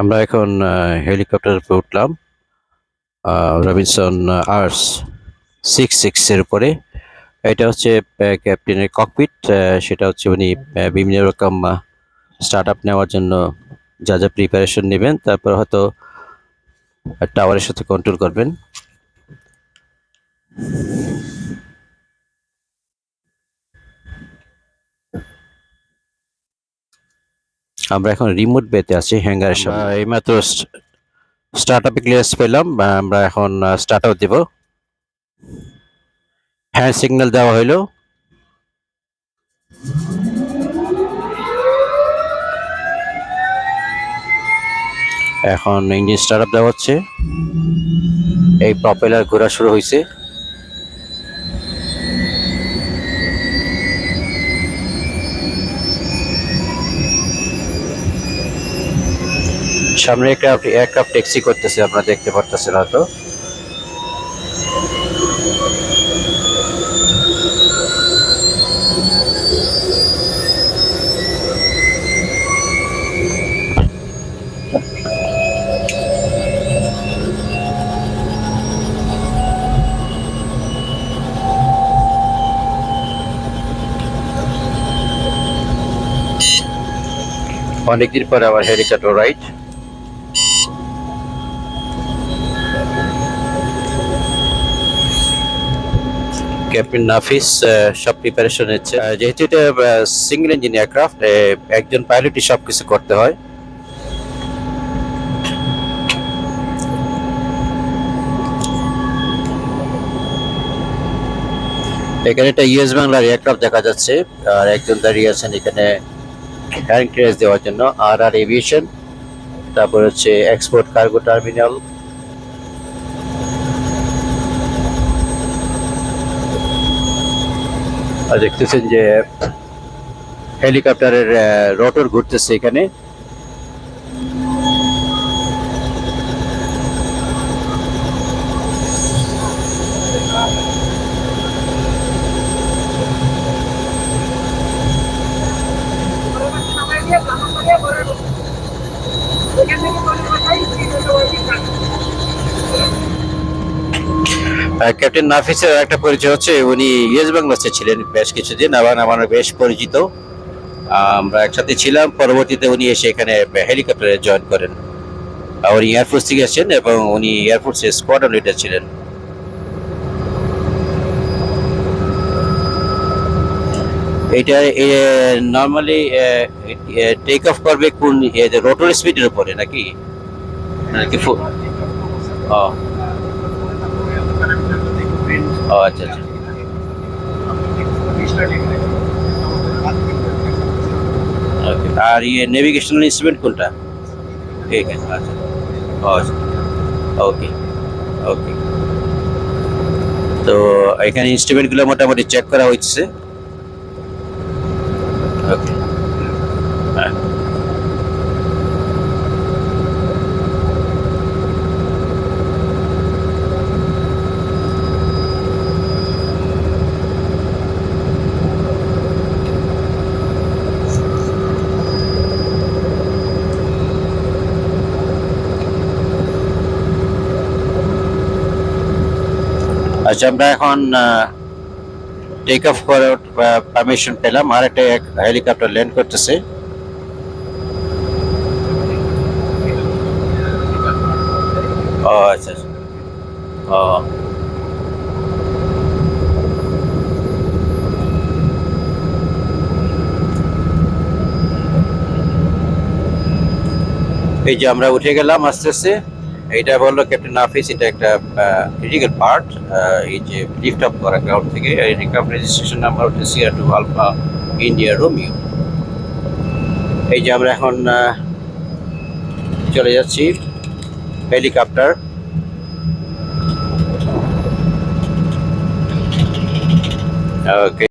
আমরা এখন হেলিকপ্টার উপরে উঠলাম রবিনসন আর্স সিক্স সিক্সের উপরে। এটা হচ্ছে ক্যাপ্টেনের ককপিট সেটা হচ্ছে উনি বিভিন্ন রকম স্টার্ট আপ নেওয়ার জন্য যা যা প্রিপারেশন নেবেন, তারপর হয়তো টাওয়ারের সাথে কন্ট্রোল করবেন। আমরা এখন রিমোট বেতে আছি হ্যাঙ্গারের সামনে। এইমাত্র স্টার্ট আপে ক্লিয়ারেন্স পেলাম আমরা এখন স্টার্ট আপ দেব। হ্যান্ড সিগন্যাল দেওয়া হইল। এখন ইঞ্জিন স্টার্ট আপ দেওয়া হচ্ছে। এই প্রপেলার ঘোরা শুরু হয়েছে সামনে একটা এয়ারক্রাফট ট্যাক্সি করতেছে আপনারা দেখতে পারতেছেন হয়তো। অনেকদিন পরে আমার হেলিকপ্টার রাইড ক্যাপ্টেন নাফিস সব প্রিপারেশন নিচ্ছে যেহেতু এটা সিঙ্গেল ইঞ্জিন এয়ারক্রাফট একজন পাইলটই সব কিছু করতে হয়। এখানে একটা ইউএস বাংলার এয়ারক্রাফট দেখা যাচ্ছে, আর একজন দাঁড়িয়ে আছেন এখানে হ্যান্ড ক্রেজ দেওয়ার জন্য। আর আর এভিয়েশন তারপর হচ্ছে এক্সপোর্ট কার্গো টার্মিনাল আর দেখতেছেন যে হেলিকপ্টারের রোটর ঘুরতেছে এখানে। আহ, ক্যাপ্টেন নাফিসের একটা পরিচয় হচ্ছে উনি ইয়েস বাংলাদেশে ছিলেন বেশ কিছুদিন আবার আমার বেশ পরিচিত। আমরা একসাথে ছিলাম পরবর্তীতে উনি এসে এখানে হেলিকপ্টারে জয়েন করেন। উনি এয়ারফোর্স থেকে এসেছেন এবং উনি এয়ারফোর্সের স্কোয়াড্রন লিডার ছিলেন। এটা নর্মালি টেক অফ করবে কোন রোটর স্পিডের উপরে নাকি? নাকি ও। আচ্ছা আচ্ছা। ওকে আর ইয়ে নেভিগেশনাল ইনস্ট্রুমেন্ট কোনটা? ঠিক আছে আচ্ছা। আচ্ছা। ওকে ওকে তো এখানে ইনস্ট্রুমেন্টগুলো মোটামুটি চেক করা হচ্ছে। ওকে আচ্ছা আমরা এখন টেক অফ করার পারমিশন পেলাম। আর একটা হেলিকপ্টার ল্যান্ড করতেছে। ও আচ্ছা আচ্ছা। ও। এই যে আমরা উঠে গেলাম আস্তে আস্তে এইটা বলল ক্যাপ্টেন নাফিস এটা একটা ক্রিটিক্যাল পার্ট এই যে লিফট আপ করা গ্রাউন্ড থেকে রিকাপ রেজিস্ট্রেশন নাম্বার হচ্ছে CR two alpha India Romeo এই যে আমরা এখন চলে যাচ্ছি হেলিকপ্টার ওকে